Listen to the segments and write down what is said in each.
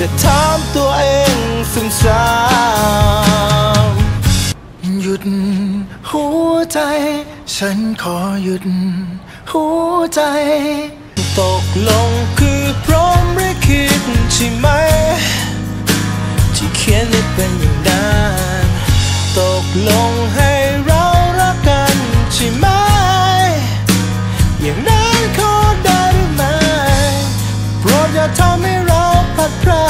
แต่ถามตัวเองซ้ำๆหยุดหัวใจ ฉันขอหยุดหัวใจ ตกลงคือพร้อมหรือคิดใช่ไหม ที่เขียนได้เป็นอย่างนั้นตกลงให้เรารักกันใช่ไหม อย่างนั้นขอได้หรือไม่โปรดอย่าทำให้เราพัดพราก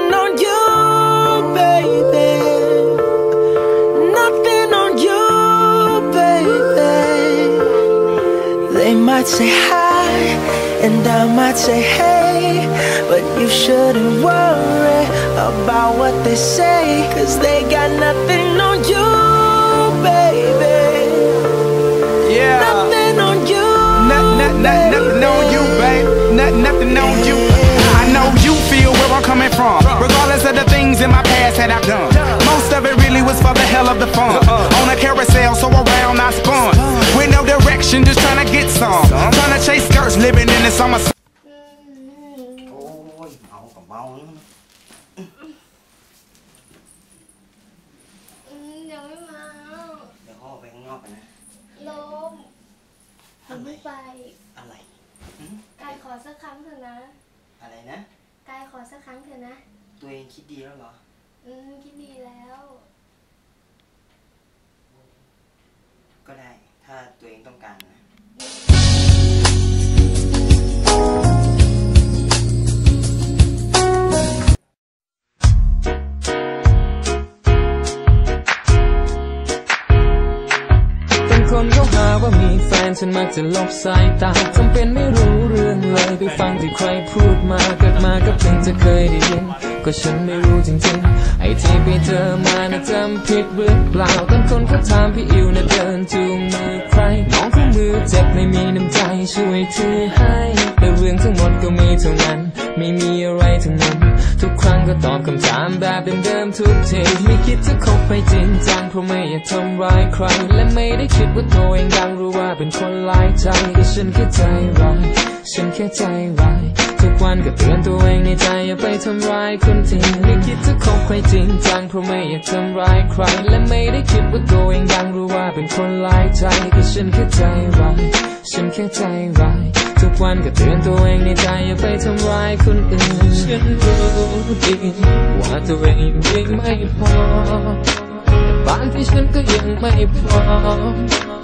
on you, baby. Nothing on you, baby. They might say hi, and I might say hey, but you shouldn't worry about what they say, cause they got nothing on you, baby. Yeah. Nothing on you. Nothing, nothing, nothing, nothing on you, babe. Nothing, nothing on you. that I've done. Most of it really was for the hell of the fun. On a carousel, so around I spun. With no direction, just trying to get some. Trying to chase skirts, living in the summer. โอ้ยเมากับเมาแล้วนะ อืมยังไม่มา เดี๋ยวพ่อไปข้างนอกกันนะ ลมผมไม่ไป อะไร กายขอสักครั้งเถอะนะ อะไรนะ กายขอสักครั้งเถอะนะ ตัวเองคิดดีแล้วเหรอ อืมคิดดีแล้ว ก็ได้ ถ้าตัวเองต้องการนะ เป็นคนเขาหาว่ามีแฟนฉันมักจะลบสายตาทำเป็นไม่รู้เรื่องเลยไปฟังที่ใครพูดมาเกิดมาก็เพิ่งจะเคยได้ยิน ก็ฉันไม่รู้จริงๆไอ้ที่ไปเจอมานะจำผิดหรือเปล่าบางคนก็ถามพี่อิวนะเดินจูงมือใครน้องคู่มือเจ็บไม่มีน้ำใจช่วยถือให้แต่เรื่องทั้งหมดก็มีเท่านั้น ไม่มีอะไรทั้งนั้น ทุกครั้งก็ตอบคำถามแบบเดิมๆทุกทีไม่คิดจะคบไปจริงจังเพราะไม่อยากทำร้ายใคร และไม่ได้คิดว่าตัวเองดังหรู้ว่าเป็นคนหลายใจแต่ฉันแค่ใจร้าย ฉันแค่ใจร้ายทุกวันก็เตือนตัวเองในใจอย่าไปทำร้ายคนจริงไม่คิดจะคบใครจริงจังเพราะไม่อยากทำร้ายใคร และไม่ได้คิดว่าตัวเองดังรู้ว่าเป็นคนหลายใจก็ฉันแค่ใจร้ายฉันแค่ใจร้ายทุกวันก็เตือนตัวเองในใจอย่าไปทำร้ายคนอื่น ฉันรู้ดีว่าตัวเองยังไม่พอ บางที่ฉันก็ยังไม่พร้อม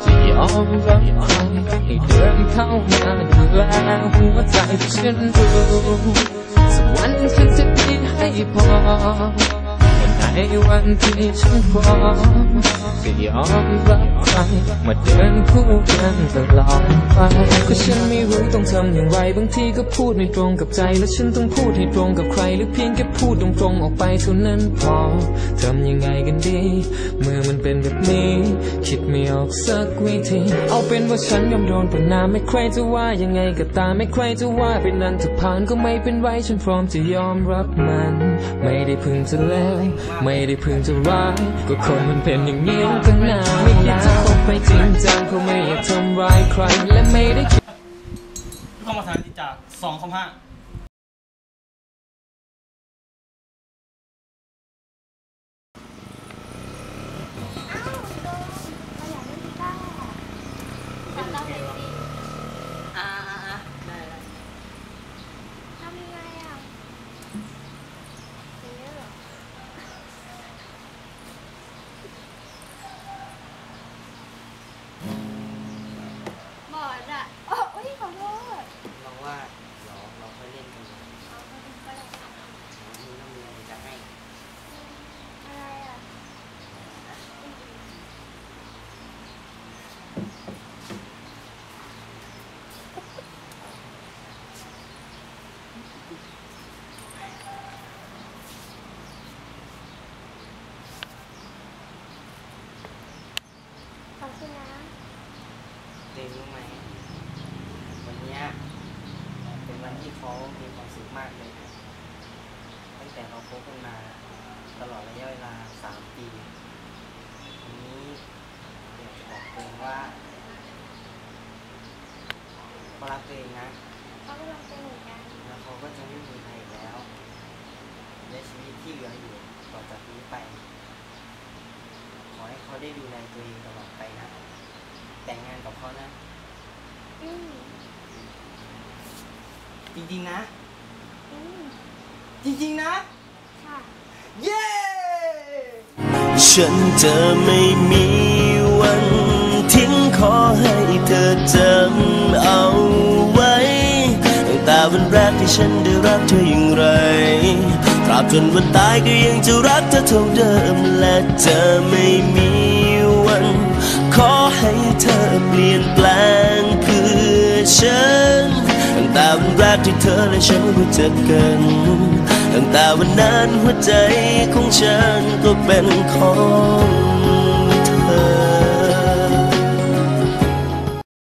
จะยอมรับใครให้เดินเข้ามาดูแลหัวใจที่ฉันรู้สักวันฉันจะมีให้พอ ในวันที่ฉันพร้อมจะยอมรับใครมาเดินคู่กันตลอดไปก็ฉันไม่รู้ต้องทำอย่างไรบางทีก็พูดไม่ตรงกับใจ แล้วฉันต้องพูดให้ตรงกับใคร หรือเพียงแค่พูดตรงๆออกไปเท่านั้นพอทำยังไงกันดี เมื่อมันเป็นแบบนี้ คิดไม่ออกสักวิธี เอาเป็นว่าฉันยอมโดนประนามไม่ใครจะว่ายังไงก็ตามไม่ใครจะว่าเป็นนันทผ่านก็ไม่เป็นไรฉันพร้อมจะยอมรับมัน ไม่ได้พึงจะแล้วไม่ได้พึงจะร้ายก็คนมันเป็นอย่างนี้ตั้งนานไม่อยากจะคบไปจริงจังเพราะไม่อยากทำร้ายใครและไม่ได้เข้ามาทางที่จากสองคำห้า อ้าวโดมเราอยากเล่นกีตาร์สอนเราหน่อยสิ อ่าได้แล้ว ทำยังไงอะอย่างนี้เหรอ บอดอะโอ้ยขอโทษ เราว่าเราเราค่อยเล่นกันนะ เอาไปดูก็ได้ค่ะ มีน้ำมีอะไรจะให้ อะไรอะ ขอบคุณนะ เต็ม รู้ไหม วันนี้เป็นวันที่เขามีความสุขมากเลยนะตั้งแต่เราคบกันมาตลอดระยะเวลาสามปีวันนี้อยากจะบอกเองว่าเขารักตัวเองนะเขากำลังเป็นเหมือนกันแล้วเขาก็จะไม่มีใครแล้วในชีวิตที่เหลืออยู่ต่อจากนี้ไป ขอให้เขาได้ดูแลตัวเองตลอดไปนะ แต่งงานกับเขานะ อืม จริงๆนะอืมจริงๆนะค่ะเย้ ฉันจะไม่มีวันทิ้งขอให้เธอจำเอาไว้ตั้งแต่วันแรกที่ฉันได้รักเธออย่างไรตราบจนวันตายก็ยังจะรักเธอเท่าเดิมและจะไม่มีวัน ขอให้เธอเปลี่ยนแปลง รั้งแต่วันแรกที่เธอและฉันรู้จักกันตั้งแต่วันนั้นหัวใจของฉันก็เป็นของ